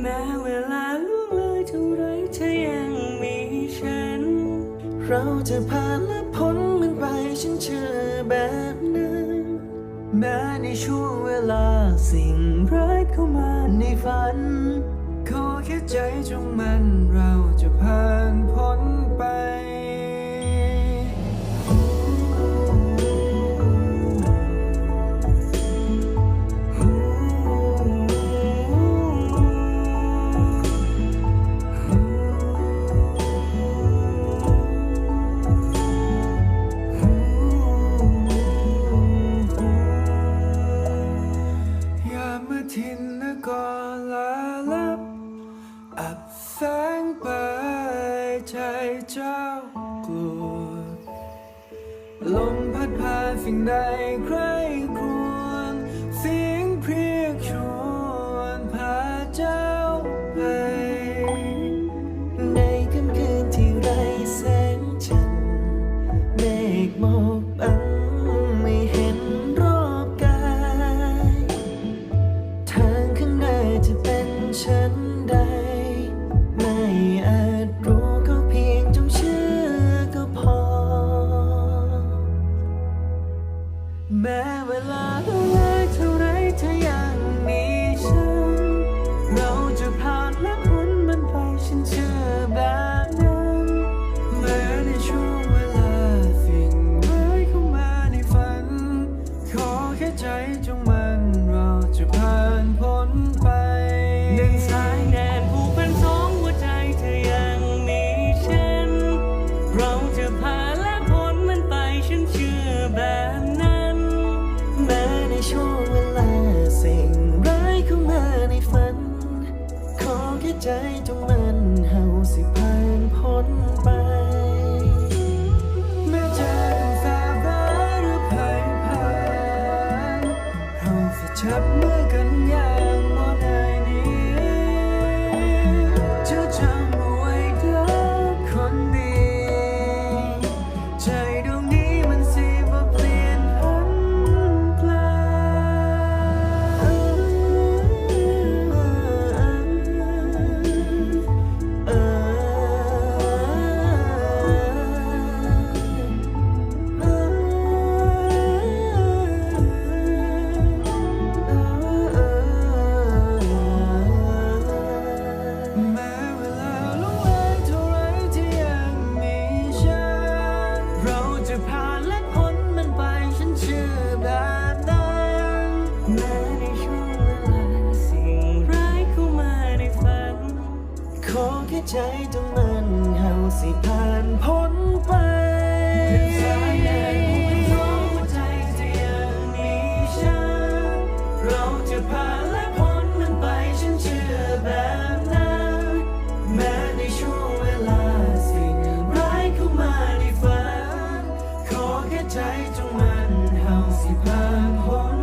แม้เวลาล่วงเลยเท่าไรเธอยังมีฉัน เราจะผ่านและพ้นมันไปฉันเชื่อแบบนั้นแม้ในช่วงเวลาสิ่งร้ายเข้ามาในฝัน ขอแค่ใจจงมันเราจะผ่าน ยเจ้ากลัวลมพัดพาสิ่งใดใครคร เราจะผ่าและพ้มันไปฉันเชื่อแบบนั้น แม้ในช่วงเวลาสิ่งร้ายเข้ามาในฝัน ขอแค่ใจจงมา ใจจงมันเฮาสิผ่านพ้นไปเราจะผ่านและพ้นมันไปฉันเชื่อแบบนั้นแม้ในช่วงเวลาสิ่งร้ายเข้ามาในฝันขอแค่ใจจงมันเฮาสิผ่านพ้น